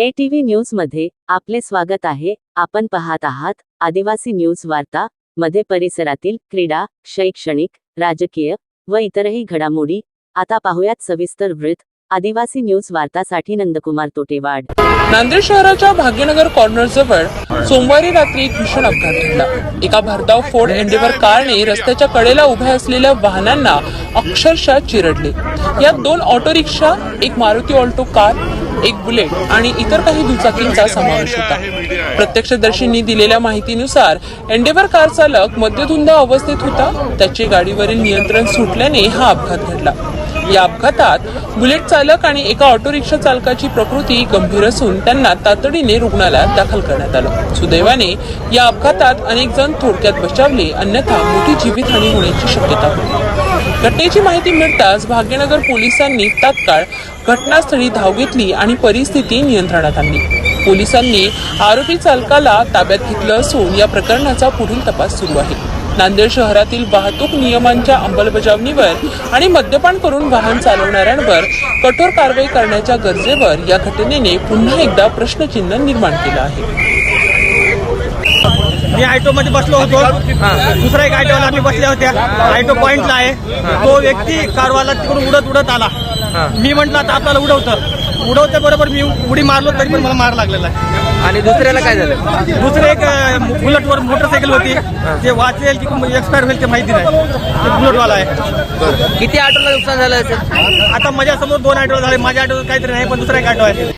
के TV न्यूजमध्ये आपले स्वागत आहे. आपण पाहत आहात आदिवासी न्यूज वार्ता मध्ये परिसरातील क्रीडा शैक्षणिक राजकीय व इतरही घडामोडी. आता पाहुयात सविस्तर वृत्त. आदिवासी न्यूज वार्तासाठी नंदकुमार तोटेवाड. नांदेड शहराच्या भाग्यनगर कॉर्नर जवळ सोमवारी रात्री एक भीषण अपघात घडला. एका भरधाव फोर्ड एंडेवर कारने रस्त्याच्या कडेला उभ्या असलेल्या वाहनांना अक्षरशः चिरडले. यात दोन ऑटो रिक्षा एक मारुती ऑल्टो कार एक बुलेट आणि इतर काही दुचाकींचा समावेश होता. प्रत्यक्षदर्शींनी दिलेल्या माहितीनुसार एंडेवर कार चालक मद्यधुंद अवस्थेत होता. त्याचे गाडीवरील नियंत्रण सुटल्याने हा अपघात घडला. या अपघातात बुलेट चालक आणि एका ऑटो रिक्षा चालकाची प्रकृती गंभीर असून त्यांना तातडीने रुग्णालयात दाखल करण्यात आलं. सुदैवाने या अपघातात अनेक जण थोडक्यात बचावले अन्यथा मोठी जीवितहानी होण्याची शक्यता होती. घटनेची माहिती मिळताच भाग्यनगर पोलिसांनी तात्काळ घटनास्थळी धाव घेतली आणि परिस्थिती नियंत्रणात आणली. पोलिसांनी आरोपी चालकाला ताब्यात घेतलं असून या प्रकरणाचा पुढील तपास सुरू आहे. नांदेड शहरातील वाहतूक नियमांच्या अंमलबजावणीवर आणि मद्यपान करून वाहन चालवणाऱ्यांवर कठोर कारवाई करण्याच्या गरजेवर या घटनेने पुन्हा एकदा प्रश्नचिन्ह निर्माण केलं आहे. मी ऑटो मध्ये बसलो होतो. दुसरा एक ऑटोवाला आम्ही बसल्या होत्या. ऑटो पॉइंटला आहे. तो व्यक्ती कारवाला तिकडून उडत उडत आला. मी म्हंटल आता आपल्याला उडवतं. उडवते बरोबर मी उडी मारलो तरी पण मला मार लागलेला आहे. आणि दुसऱ्याला काय झालं? दुसरे एक बुलेटवर मोटरसायकल होती. ते वाचेल की एक्सपायर होईल ते माहिती नाही. बुलेटवाला आहे. किती ऑटोला नुकसान झालं असेल? आता माझ्यासमोर दोन ऑटो झाले. माझ्या ऑटो काहीतरी नाही पण दुसरा एक ऑटो आहे.